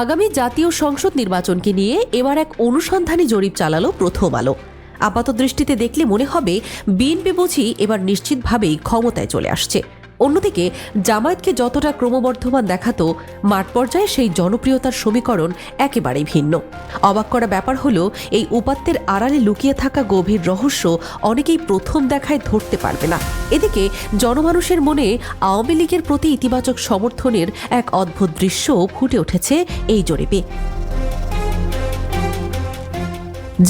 আগামী জাতীয় সংসদ নির্বাচনকে নিয়ে এবার এক অনুসন্ধানী জরিপ চালালো প্রথম আলো। আপাত দৃষ্টিতে দেখলে মনে হবে, বিএনপি বুঝি এবার নিশ্চিতভাবেই ক্ষমতায় চলে আসছে। অন্যদিকে, জামায়াতকে যতটা ক্রমবর্ধমান দেখাতো, মাঠ পর্যায়ে সেই জনপ্রিয়তার সমীকরণ একেবারেই ভিন্ন। অবাক করা ব্যাপার হলো, এই উপাত্তের আড়ালে লুকিয়ে থাকা গভীর রহস্য অনেকেই প্রথম দেখায় ধরতে পারবে না। এদিকে, জনমানুষের মনে আওয়ামী লীগের প্রতি ইতিবাচক সমর্থনের এক অদ্ভুত দৃশ্য ফুটে উঠেছে এই জরিপে।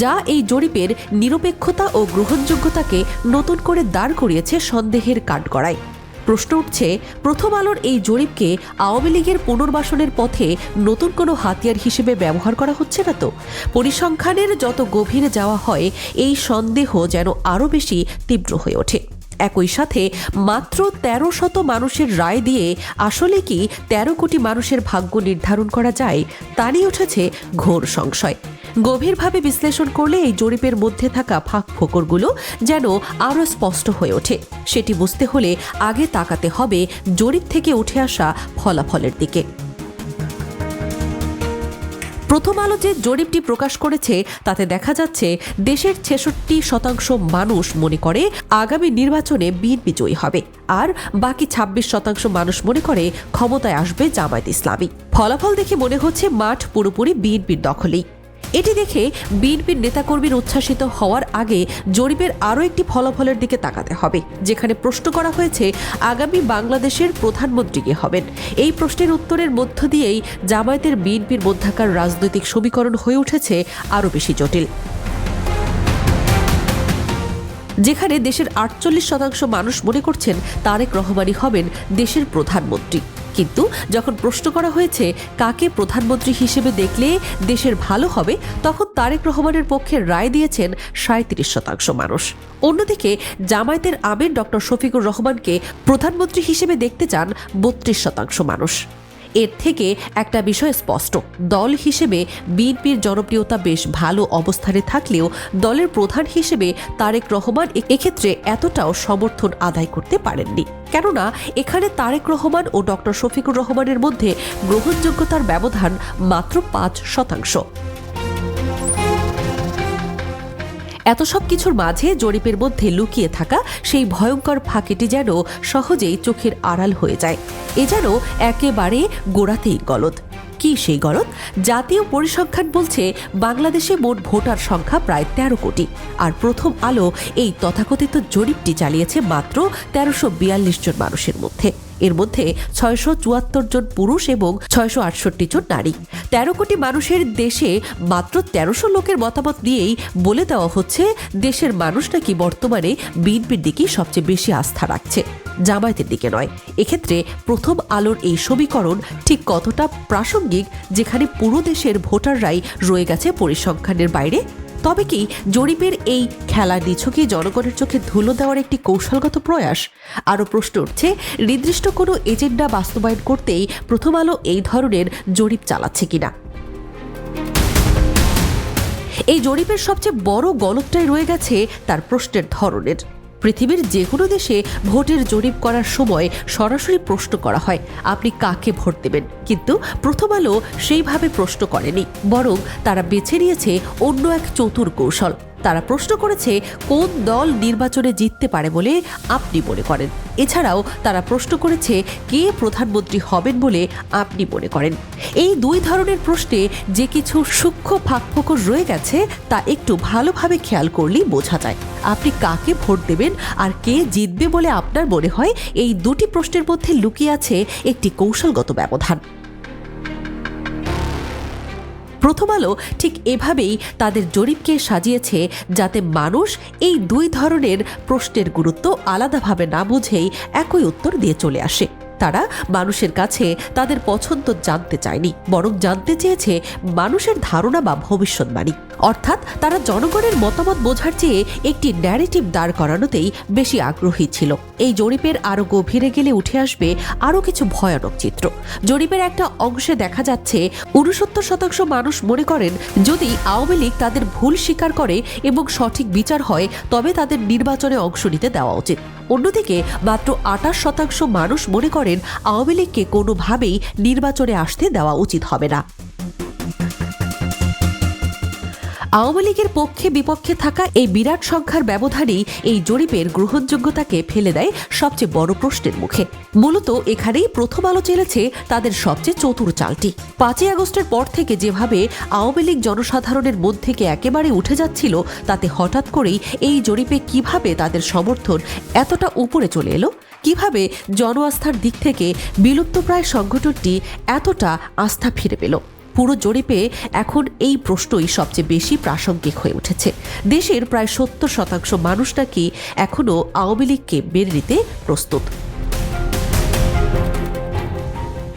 যা এই জরিপের নিরপেক্ষতা ও গ্রহণযোগ্যতাকে নতুন করে দাঁড় করিয়েছে সন্দেহের কাঠগড়ায়। প্রশ্ন উঠছে, প্রথম আলোর এই জরিপকে আওয়ামী লীগের পুনর্বাসনের পথে নতুন কোনো হাতিয়ার হিসেবে ব্যবহার করা হচ্ছে না তো? পরিসংখ্যানের যত গভীরে যাওয়া হয়, এই সন্দেহ যেন আরও বেশি তীব্র হয়ে ওঠে। একই সাথে মাত্র তেরো শত মানুষের রায় দিয়ে আসলে কি তেরো কোটি মানুষের ভাগ্য নির্ধারণ করা যায়, তা নিয়ে উঠেছে ঘোর সংশয়। গভীরভাবে বিশ্লেষণ করলে এই জরিপের মধ্যে থাকা ফাঁক ফোকরগুলো যেন আরও স্পষ্ট হয়ে ওঠে। সেটি বুঝতে হলে আগে তাকাতে হবে জরিপ থেকে উঠে আসা ফলাফলের দিকে। প্রথম আলো যে জরিপটি প্রকাশ করেছে, তাতে দেখা যাচ্ছে দেশের ছেষট্টি শতাংশ মানুষ মনে করে আগামী নির্বাচনে বিএনপি জয়ী হবে, আর বাকি ২৬ শতাংশ মানুষ মনে করে ক্ষমতায় আসবে জামায়াত ইসলামী। ফলাফল দেখে মনে হচ্ছে মাঠ পুরোপুরি বিএনপির দখলেই। এটি দেখে বিএনপির নেতাকর্মীর উচ্ছ্বাসিত হওয়ার আগে জরিপের আরও একটি ফলাফলের দিকে তাকাতে হবে, যেখানে প্রশ্ন করা হয়েছে আগামী বাংলাদেশের প্রধানমন্ত্রী কে হবেন। এই প্রশ্নের উত্তরের মধ্য দিয়েই জামায়াতের বিএনপির মধ্যাকার রাজনৈতিক সমীকরণ হয়ে উঠেছে আরও বেশি জটিল। যেখানে দেশের আটচল্লিশ শতাংশ মানুষ মনে করছেন তারেক রহমানই হবেন দেশের প্রধানমন্ত্রী। কিন্তু যখন প্রশ্ন করা হয়েছে কাকে প্রধানমন্ত্রী হিসেবে দেখলে দেশের ভালো হবে, তখন তারেক রহমানের পক্ষে রায় দিয়েছেন সাঁত্রিশ শতাংশ মানুষ। অন্যদিকে জামায়াতের আমির ডক্টর শফিকুর রহমানকে প্রধানমন্ত্রী হিসেবে দেখতে চান বত্রিশ শতাংশ মানুষ। এর থেকে একটা বিষয় স্পষ্ট। দল হিসেবে বিএনপির জনপ্রিয়তা বেশ ভালো অবস্থানে থাকলেও দলের প্রধান হিসেবে তারেক রহমান এক্ষেত্রে এতটাও সমর্থন আদায় করতে পারেননি। কেননা এখানে তারেক রহমান ও ডক্টর শফিকুর রহমানের মধ্যে গ্রহণযোগ্যতার ব্যবধান মাত্র পাঁচ শতাংশ। এত সব কিছুর মাঝে জরিপের মধ্যে লুকিয়ে থাকা সেই ভয়ঙ্কর ফাঁকিটি যেন সহজেই চোখের আড়াল হয়ে যায়। এ যেন একেবারে গোড়াতেই গলদ। কি সেই গলদ? জাতীয় পরিসংখ্যান বলছে, বাংলাদেশে মোট ভোটার সংখ্যা প্রায় তেরো কোটি। আর প্রথম আলো এই তথাকথিত জরিপটি চালিয়েছে মাত্র তেরোশো বিয়াল্লিশ জন মানুষের মধ্যে। এর মধ্যে ছয়শো চুয়াত্তর জন পুরুষ এবং ছয়শো আটষট্টি জন নারী। তেরো কোটি মানুষের দেশে মাত্র তেরোশো লোকের মতামত দিয়েই বলে দেওয়া হচ্ছে, দেশের মানুষ নাকি বর্তমানে বিএনপির দিকেই সবচেয়ে বেশি আস্থা রাখছে। জামায়াতের দিকে নয়। এক্ষেত্রে প্রথম আলোর এই সমীকরণ ঠিক কতটা প্রাসঙ্গিক, যেখানে পুরো দেশের ভোটাররাই রয়ে গেছে পরিসংখ্যানের বাইরে? তবে কি জরিপের এই খেলা নিছকে জনগণের চোখে ধুলো দেওয়ার একটি কৌশলগত প্রয়াস? আরও প্রশ্ন উঠছে, নির্দিষ্ট কোনো এজেন্ডা বাস্তবায়ন করতেই প্রথম আলো এই ধরনের জরিপ চালাচ্ছে কিনা? এই জরিপের সবচেয়ে বড় গলতটাই রয়ে গেছে তার প্রশ্নের ধরনের। পৃথিবীর যে কোনো দেশে ভোটের জরিপ করার সময় সরাসরি প্রশ্ন করা হয়, আপনি কাকে ভোট দেবেন? কিন্তু প্রথম আলো সেইভাবে প্রশ্ন করেনি, বরং তারা বেছে নিয়েছে অন্য এক চতুর কৌশল। তারা প্রশ্ন করেছে, কোন দল নির্বাচনে জিততে পারে বলে আপনি মনে করেন? এছাড়াও তারা প্রশ্ন করেছে, কে প্রধানমন্ত্রী হবেন বলে আপনি মনে করেন? এই দুই ধরনের প্রশ্নে যে কিছু সূক্ষ্ম ফাঁকফোকর রয়ে গেছে, তা একটু ভালোভাবে খেয়াল করলেই বোঝা যায়। আপনি কাকে ভোট দেবেন আর কে জিতবে বলে আপনার মনে হয়? এই দুটি প্রশ্নের মধ্যে লুকিয়ে আছে একটি কৌশলগত ব্যবধান। প্রথম আলো ঠিক এভাবেই তাদের জরিপকে সাজিয়েছে যাতে মানুষ এই দুই ধরনের প্রশ্নের গুরুত্ব আলাদাভাবে না বুঝেই একই উত্তর দিয়ে চলে আসে। তারা মানুষের কাছে তাদের পছন্দ জানতে চায়নি, বরং জানতে চেয়েছে মানুষের ধারণা বা ভবিষ্যৎবাণী। অর্থাৎ তারা জনগণের মতামত বোঝার চেয়ে একটি ন্যারেটিভ দাঁড় করানোতেই বেশি আগ্রহী ছিল। এই জরিপের আরও গভীরে গেলে উঠে আসবে আরও কিছু ভয়ানক চিত্র। জরিপের একটা অংশে দেখা যাচ্ছে উনসত্তর শতাংশ মানুষ মনে করেন, যদি আওয়ামী লীগ তাদের ভুল স্বীকার করে এবং সঠিক বিচার হয়, তবে তাদের নির্বাচনে অংশ নিতে দেওয়া উচিত। অন্যদিকে, মাত্র আটাশ শতাংশ মানুষ মনে করেন, আওয়ামী লীগকে কোনোভাবেই নির্বাচনে আসতে দেওয়া উচিত হবে না। আওয়ামী লীগের পক্ষে বিপক্ষে থাকা এই বিরাট সংখ্যার ব্যবধানেই এই জরিপের গ্রহণযোগ্যতাকে ফেলে দেয় সবচেয়ে বড় প্রশ্নের মুখে। মূলত এখানেই প্রথম আলো চেলেছে তাদের সবচেয়ে চতুর চালটি। পাঁচই আগস্টের পর থেকে যেভাবে আওয়ামী লীগ জনসাধারণের মধ্যে থেকে একেবারে উঠে যাচ্ছিল, তাতে হঠাৎ করেই এই জরিপে কীভাবে তাদের সমর্থন এতটা উপরে চলে এলো? কীভাবে জন আস্থার দিক থেকে বিলুপ্তপ্রায় সংগঠনটি এতটা আস্থা ফিরে পেল? পুরো জরিপে এখন এই প্রশ্নই সবচেয়ে বেশি প্রাসঙ্গিক হয়ে উঠেছে। দেশের প্রায় সত্তর শতাংশ মানুষ নাকি এখনও আওয়ামী লীগকে মেনে নিতে প্রস্তুত।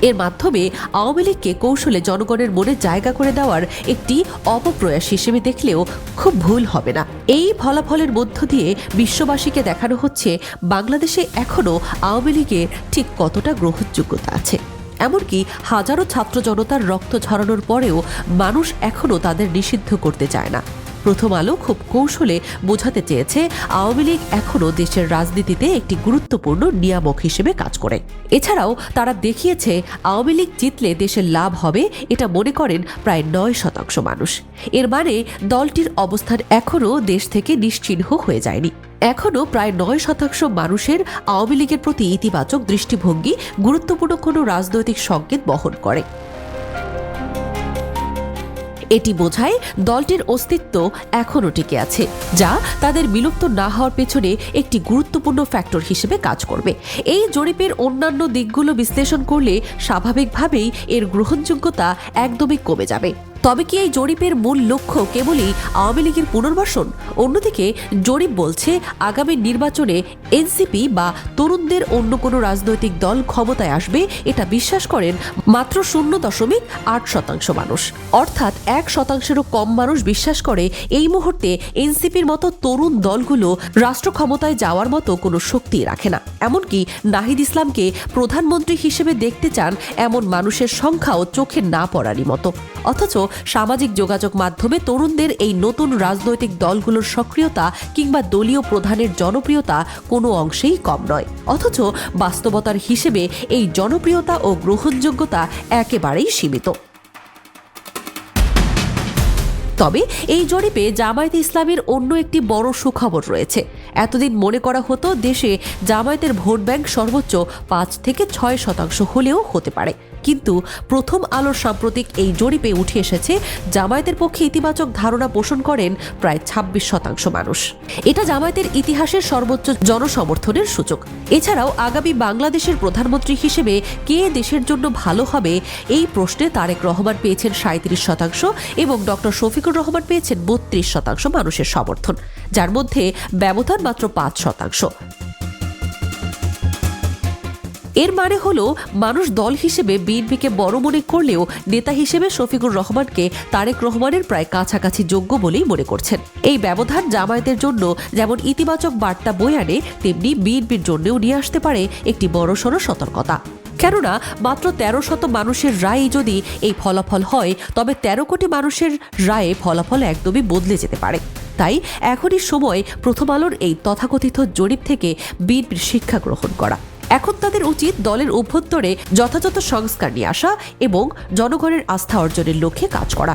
এর মাধ্যমে আওয়ামী লীগকে কৌশলে জনগণের মনে জায়গা করে দেওয়ার একটি অপপ্রয়াস হিসেবে দেখলেও খুব ভুল হবে না। এই ফলাফলের মধ্য দিয়ে বিশ্ববাসীকে দেখানো হচ্ছে, বাংলাদেশে এখনও আওয়ামী লীগের ঠিক কতটা গ্রহণযোগ্যতা আছে। এমনকি হাজারো ছাত্র জনতার রক্ত ঝরানোর পরেও মানুষ এখনও তাদের নিষিদ্ধ করতে চায় না। প্রথম আলো খুব কৌশলে বোঝাতে চেয়েছে, আওয়ামী লীগ এখনও দেশের রাজনীতিতে একটি গুরুত্বপূর্ণ নিয়ামক হিসেবে কাজ করে। এছাড়াও তারা দেখিয়েছে, আওয়ামী লীগ জিতলে দেশের লাভ হবে, এটা মনে করেন প্রায় নয় শতাংশ মানুষ। এর মানে দলটির অবস্থান এখনও দেশ থেকে নিশ্চিহ্ন হয়ে যায়নি। এখনও প্রায় নয় শতাংশ মানুষের আওয়ামী লীগের প্রতি ইতিবাচক দৃষ্টিভঙ্গি গুরুত্বপূর্ণ কোনো রাজনৈতিক সংকেত বহন করে। এটি বোঝায় দলটির অস্তিত্ব এখনও টিকে আছে, যা তাদের বিলুপ্ত না হওয়ার পেছনে একটি গুরুত্বপূর্ণ ফ্যাক্টর হিসেবে কাজ করবে। এই জরিপের অন্যান্য দিকগুলো বিশ্লেষণ করলে স্বাভাবিকভাবেই এর গ্রহণযোগ্যতা একদমই কমে যাবে। তবে কি এই জরিপের মূল লক্ষ্য কেবলই আওয়ামী লীগের পুনর্বাসন? অন্যদিকে, জরিপ বলছে, আগামী নির্বাচনে এনসিপি বা তরুণদের অন্য কোনো রাজনৈতিক দল ক্ষমতায় আসবে, এটা বিশ্বাস করেন মাত্র শূন্য দশমিক আট শতাংশ মানুষ। অর্থাৎ এক শতাংশেরও কম মানুষ বিশ্বাস করে এই মুহূর্তে এনসিপির মতো তরুণ দলগুলো রাষ্ট্র ক্ষমতায় যাওয়ার মতো কোনো শক্তি রাখে না। এমনকি নাহিদ ইসলামকে প্রধানমন্ত্রী হিসেবে দেখতে চান এমন মানুষের সংখ্যাও চোখে না পড়ারই মতো। অথচ সামাজিক যোগাযোগ মাধ্যমে তরুণদের এই নতুন রাজনৈতিক দলগুলোর সক্রিয়তা কিংবা দলীয় প্রধানের জনপ্রিয়তা কোনো অংশেই কম নয়। অথচ বাস্তবতার হিসেবে এই জনপ্রিয়তা ও গ্রহণযোগ্যতা একেবারেই সীমিত। তবে এই জরিপে জামায়াতে ইসলামের অন্য একটি বড় সুখবর রয়েছে। এতদিন মনে করা হতো দেশে জামায়াতের ভোট ব্যাংক সর্বোচ্চ পাঁচ থেকে ছয় শতাংশ হলেও হতে পারে। কিন্তু প্রথম আলোর সাম্প্রতিক এই জরিপে উঠে এসেছে, জামায়াতের পক্ষে ইতিবাচক ধারণা পোষণ করেন প্রায় ২৬ শতাংশ মানুষ। এটা জামায়াতের ইতিহাসের সর্বোচ্চ জনসমর্থনের সূচক। এছাড়াও আগামী বাংলাদেশের প্রধানমন্ত্রী হিসেবে কে দেশের জন্য ভালো হবে, এই প্রশ্নে তারেক রহমান পেয়েছেন সাঁত্রিশ শতাংশ এবং ডক্টর শফিকুর রহমান পেয়েছেন বত্রিশ শতাংশ মানুষের সমর্থন, যার মধ্যে ব্যবধান মাত্র পাঁচ শতাংশ। এর মানে হলো, মানুষ দল হিসেবে বিএনপিকে বড় মনে করলেও নেতা হিসেবে শফিকুর রহমানকে তারেক রহমানের প্রায় কাছাকাছি যোগ্য বলেই মনে করছেন। এই ব্যবধান জামায়াতের জন্য যেমন ইতিবাচক বার্তা বই আনে, তেমনি বিএনপির জন্যও নিয়ে আসতে পারে একটি বড়সড় সতর্কতা। কেননা, মাত্র তেরো শত মানুষের রায়ে যদি এই ফলাফল হয়, তবে তেরো কোটি মানুষের রায়ে ফলাফল একদমই বদলে যেতে পারে। তাই এখনই সময় প্রথম আলোর এই তথাকথিত জরিপ থেকে বিএনপির শিক্ষা গ্রহণ করা। এখন তাদের উচিত দলের অভ্যন্তরে যথাযথ সংস্কার নিয়ে আসা এবং জনগণের আস্থা অর্জনের লক্ষ্যে কাজ করা।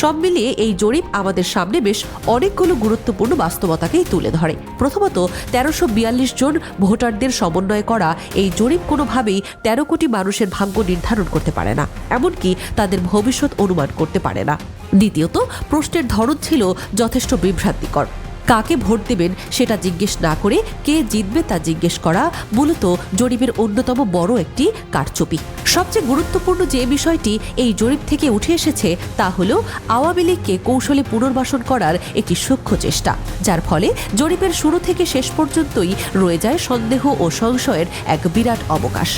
সব মিলিয়ে এই জরিপ আমাদের সামনে বেশ অনেকগুলো গুরুত্বপূর্ণ বাস্তবতাকেই তুলে ধরে। প্রথমত, তেরোশো বিয়াল্লিশ জন ভোটারদের সমন্বয় করা এই জরিপ কোনোভাবেই তেরো কোটি মানুষের ভাগ্য নির্ধারণ করতে পারে না, এমনকি তাদের ভবিষ্যৎ অনুমান করতে পারে না। দ্বিতীয়ত, প্রশ্নের ধরন ছিল যথেষ্ট বিভ্রান্তিকর। কাকে ভোট দেবেন সেটা জিজ্ঞেস না করে কে জিতবে তা জিজ্ঞেস করা মূলত জরিপের অন্যতম বড় একটি কারচুপি। সবচেয়ে গুরুত্বপূর্ণ যে বিষয়টি এই জরিপ থেকে উঠে এসেছে তা হল আওয়ামী লীগকে কৌশলে পুনর্বাসন করার একটি সূক্ষ্ম চেষ্টা, যার ফলে জরিপের শুরু থেকে শেষ পর্যন্তই রয়ে যায় সন্দেহ ও সংশয়ের এক বিরাট অবকাশ।